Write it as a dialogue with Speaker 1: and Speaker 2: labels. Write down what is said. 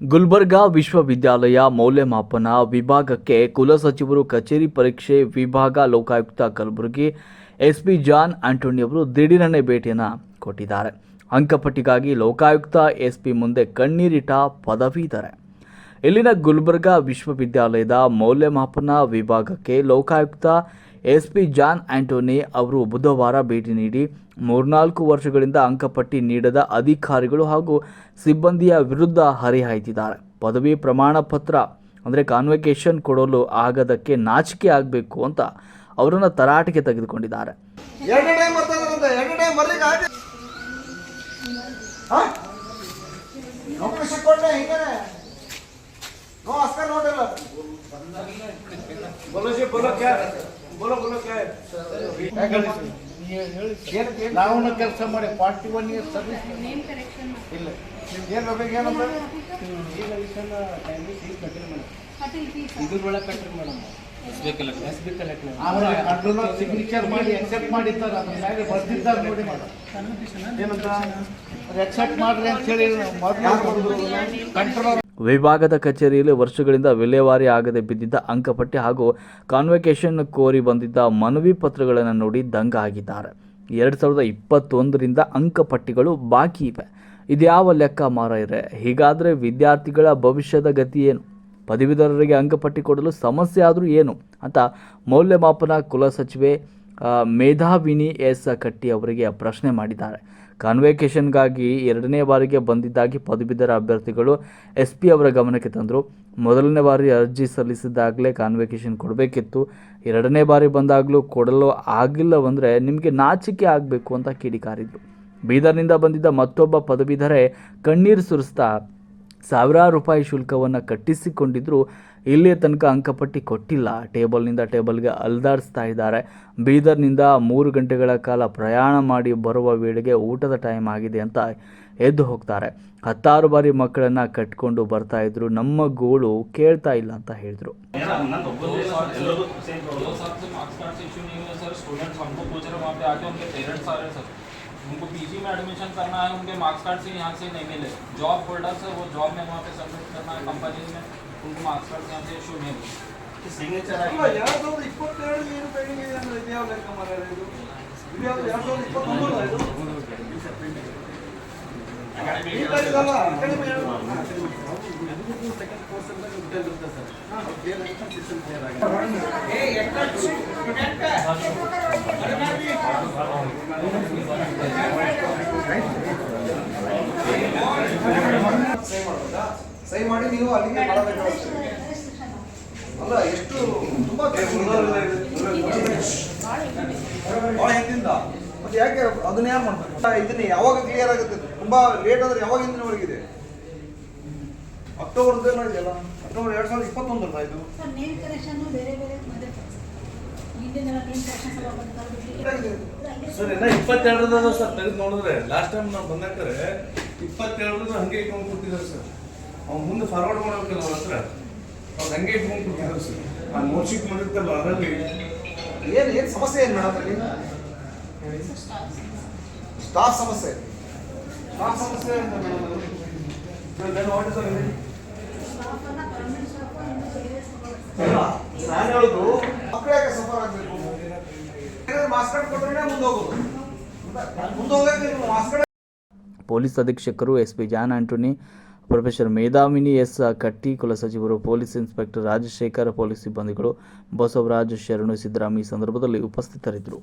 Speaker 1: ಗುಲ್ಬರ್ಗಾ ವಿಶ್ವವಿದ್ಯಾಲಯ ಮೌಲ್ಯಮಾಪನ ವಿಭಾಗಕ್ಕೆ ಕುಲಸಚಿವರು ಕಚೇರಿ ಪರೀಕ್ಷೆ ವಿಭಾಗ ಲೋಕಾಯುಕ್ತ ಕಲಬುರಗಿ ಎಸ್ಪಿ ಜಾನ್ ಆಂಟೋನಿ ಅವರು ದಿಢೀರನೆ ಭೇಟಿಯನ್ನು ಕೊಟ್ಟಿದ್ದಾರೆ. ಅಂಕಪಟ್ಟಿಗಾಗಿ ಲೋಕಾಯುಕ್ತ ಎಸ್ಪಿ ಮುಂದೆ ಕಣ್ಣೀರಿಟ್ಟ ಪದವೀಧರೆ ಇಲ್ಲಿನ ಗುಲ್ಬರ್ಗಾ ವಿಶ್ವವಿದ್ಯಾಲಯದ ಮೌಲ್ಯಮಾಪನ ವಿಭಾಗಕ್ಕೆ ಲೋಕಾಯುಕ್ತ ಎಸ್ಪಿ ಜಾನ್ ಆಂಟೋನಿ ಅವರು ಬುಧವಾರ ಭೇಟಿ ನೀಡಿ ಮೂರ್ನಾಲ್ಕು ವರ್ಷಗಳಿಂದ ಅಂಕಪಟ್ಟಿ ನೀಡದ ಅಧಿಕಾರಿಗಳು ಹಾಗೂ ಸಿಬ್ಬಂದಿಯ ವಿರುದ್ಧ ಹರಿಹಾಯ್ತಿದ್ದಾರೆ. ಪದವಿ ಪ್ರಮಾಣ ಪತ್ರ ಅಂದರೆ ಕಾನ್ವೆಕೇಶನ್ ಕೊಡಲು ಆಗದಕ್ಕೆ ನಾಚಿಕೆ ಆಗಬೇಕು ಅಂತ ಅವರನ್ನು ತರಾಟೆಗೆ ತೆಗೆದುಕೊಂಡಿದ್ದಾರೆ.
Speaker 2: ನಾವು ಕೆಲಸ ಮಾಡಿ ಫಾರ್ಟಿ ಒನ್ ಇಯರ್ ಸರ್ವಿಸ್ ಇಲ್ಲ.
Speaker 3: ನಿಮ್ಗೆ ಏನು ಕಟ್ಟಿರಿ madam.
Speaker 2: S B collector signature ಮಾಡಿ. ಎಕ್ಸೆಪ್ಟ್ ಮಾಡಿದ್ದಾರೆ. ಅದ್ರ ಮ್ಯಾಲೆ ನೋಡಿ ಮೇಡಮ್.
Speaker 3: ಏನಂತ?
Speaker 2: ಮಾಡ್ರಿ ಅಂತ ಹೇಳಿ ಮೊದಲು ಕಂಟ್ರೋಲ್
Speaker 1: ವಿಭಾಗದ ಕಚೇರಿಯಲ್ಲಿ ವರ್ಷಗಳಿಂದ ವಿಲೇವಾರಿ ಆಗದೆ ಬಿದ್ದಿದ್ದ ಅಂಕಪಟ್ಟಿ ಹಾಗೂ ಕಾನ್ವೆಕೇಶನ್ ಕೋರಿ ಬಂದಿದ್ದ ಮನವಿ ಪತ್ರಗಳನ್ನು ನೋಡಿ ದಂಗ ಆಗಿದ್ದಾರೆ ಎರಡು ಸಾವಿರದ ಇಪ್ಪತ್ತೊಂದರಿಂದ ಅಂಕಪಟ್ಟಿಗಳು ಬಾಕಿ ಇವೆ. ಇದ್ಯಾವ ಲೆಕ್ಕ ಮಾರ ಇದೆ ಹೀಗಾದರೆ ವಿದ್ಯಾರ್ಥಿಗಳ ಭವಿಷ್ಯದ ಗತಿ ಏನು? ಪದವೀಧರರಿಗೆ ಅಂಕಪಟ್ಟಿ ಕೊಡಲು ಸಮಸ್ಯೆ ಆದರೂ ಏನು? ಅಂತ ಮೌಲ್ಯಮಾಪನ ಕುಲಸಚಿವೆ ಮೇಧಾವಿನಿ ಎಸ್ ಕಟ್ಟಿ ಅವರಿಗೆ ಪ್ರಶ್ನೆ ಮಾಡಿದ್ದಾರೆ. ಕಾನ್ವೆಕೇಶನ್ಗಾಗಿ ಎರಡನೇ ಬಾರಿಗೆ ಬಂದಿದ್ದಾಗಿ ಪದವೀಧರ ಅಭ್ಯರ್ಥಿಗಳು ಎಸ್ ಪಿ ಅವರ ಗಮನಕ್ಕೆ ತಂದರು. ಮೊದಲನೇ ಬಾರಿ ಅರ್ಜಿ ಸಲ್ಲಿಸಿದಾಗಲೇ ಕಾನ್ವೇಕೇಶನ್ ಕೊಡಬೇಕಿತ್ತು. ಎರಡನೇ ಬಾರಿ ಬಂದಾಗಲೂ ಕೊಡಲು ಆಗಿಲ್ಲವಂದರೆ ನಿಮಗೆ ನಾಚಿಕೆ ಆಗಬೇಕು ಅಂತ ಕಿಡಿಕಾರಿದ್ರು ಬೀದರ್ನಿಂದ ಬಂದಿದ್ದ ಮತ್ತೊಬ್ಬ ಪದವೀಧರೆ ಕಣ್ಣೀರು ಸುರಿಸ್ತಾ ಸಾವಿರಾರು ರೂಪಾಯಿ ಶುಲ್ಕವನ್ನು ಕಟ್ಟಿಸಿಕೊಂಡಿದ್ದರೂ ಇಲ್ಲಿಯ ತನಕ ಅಂಕಪಟ್ಟಿ ಕೊಟ್ಟಿಲ್ಲ ಟೇಬಲ್ನಿಂದ ಟೇಬಲ್ಗೆ ಅಲ್ದಾಡಿಸ್ತಾ ಇದ್ದಾರೆ ಬೀದರ್ನಿಂದ ಮೂರು ಗಂಟೆಗಳ ಕಾಲ ಪ್ರಯಾಣ ಮಾಡಿ ಬರುವ ವೇಳೆಗೆ ಊಟದ ಟೈಮ್ ಆಗಿದೆ ಅಂತ ಎದ್ದು ಹೋಗ್ತಾರೆ ಹತ್ತಾರು ಬಾರಿ ಮಕ್ಕಳನ್ನು ಕಟ್ಕೊಂಡು ಬರ್ತಾ ಇದ್ರು ನಮ್ಮ ಗೋಳು ಕೇಳ್ತಾ ಇಲ್ಲ ಅಂತ ಹೇಳಿದರು
Speaker 4: दो साल से मार्क्स कार्ड से इशू नहीं हुआ सर स्टूडेंट्स हमको पूछ रहे वहाँ पे आके उनके पेरेंट्स आ रहे हैं सर उनको पीजी में एडमिशन करना है उनके मार्क्स कार्ड से यहाँ से नहीं मिले जॉब होल्डर्स है वो जॉब में वहाँ पे सबमिट करना है कंपनी में ಕುಂಕುಮ ಸಿಗ್ನೇಚರ್
Speaker 3: ಆಗಿದೆ. ಎರಡು ಇಪ್ಪತ್ತೆರಡು ಇದೆ ಯಾವ ಮರ ಇದು? ಇದು? ಎರಡು ಸಾವಿರದ ಸೆಕೆಂಡ್ ಕೋರ್ಸ್ ಅಂತ ಸರ್ ಏನು ಕ್ಲಿಯರ್ ಸಹಿ ಮಾಡಿ ನೀವು ಅಲ್ಲಿಗೆ ಮಾಡಬೇಕಾಗುತ್ತೆ ಅಲ್ಲ ಎಷ್ಟು ತುಂಬಾ ಭಾಳ ಹಿಂದಿಂದ. ಮತ್ತೆ ಯಾಕೆ ಅದನ್ನ ಯಾರು ಮಾಡ್ತಾರೆ? ಇದನ್ನ ಯಾವಾಗ ಕ್ಲಿಯರ್ ಆಗುತ್ತೆ? ತುಂಬಾ ಲೇಟ್ ಆದ್ರೆ ಯಾವಾಗ ಹಿಂದಿನವರೆಗಿದೆ ಅಕ್ಟೋಬರ್ ಇದೆಯಲ್ಲ ಅಕ್ಟೋಬರ್ ಎರಡ್ ಸಾವಿರದ ಇಪ್ಪತ್ತೊಂದರ ಇದು
Speaker 5: ಸರ್
Speaker 6: ಇನ್ನ ಇಪ್ಪತ್ತೆರಡರದ ಸರ್ ತೆಗೆದು ನೋಡಿದ್ರೆ ಲಾಸ್ಟ್ ಟೈಮ್ ನಾವು ಬಂದಾಕರೆ ಇಪ್ಪತ್ತೆರಡು ಹಂಗೆ ಇಟ್ಕೊಂಡು ಕೊಟ್ಟಿದ್ದಾರೆ ಸರ್ ಅವ್ನು ಮುಂದೆ ಫಾರ್ವರ್ಡ್ ಮಾಡ್ಬೇಕಲ್ಲ ಅವ್ರ ಹತ್ರ ಅವ್ರು ಹಂಗೆ ಇಟ್ಕೊಂಡು ಕೊಟ್ಟಿದ್ದಾರೆ ಸರ್ ಆ ನೋಟ್ ಶೀಟ್ ಮಾಡಿರ್ತಲ್ಲ ಅದರಲ್ಲಿ.
Speaker 3: ಏನ್ ಏನ್ ಸಮಸ್ಯೆ ಏನ್ ಮೇಡಮ್ ಅಲ್ಲಿ? ಸ್ಟಾಫ್ ಸಮಸ್ಯೆ. ಸ್ಟಾಫ್ ಸಮಸ್ಯೆ ಅಂತ ಮೇಡಮ್ ಅದು. Then what is the remedy?
Speaker 5: Staff ಅನ್ನ ಗವರ್ಮೆಂಟ್ ಸ್ಟಾಫ್ ಇನ್ನು ಬೇರೆ ಸ್ಟಾಫ್
Speaker 3: ಅಲ್ಲ, ನಾನು ಹೇಳುದು ಮಕ್ಕಳು ಯಾಕೆ ಸಫರ್ ಆಗ್ಬೇಕು? ಮಾಸ್ಕ್ ಕಾರ್ಡ್ ಕೊಟ್ಟರೆ ಮುಂದೆ ಹೋಗೋದು. ಮುಂದೆ ಹೋಗಕ್ಕೆ mask card
Speaker 1: police ಅಧೀಕ್ಷಕರು S P John Antony professor Medhavini S Katti ಕುಲಸಚಿವರು police inspector Rajashekhar, police ಸಿಬ್ಬಂದಿಗಳು ಬಸವರಾಜ್ ಶರಣು ಸಿದ್ದರಾಮಿ ಈ ಸಂದರ್ಭದಲ್ಲಿ ಉಪಸ್ಥಿತರಿದ್ದರು.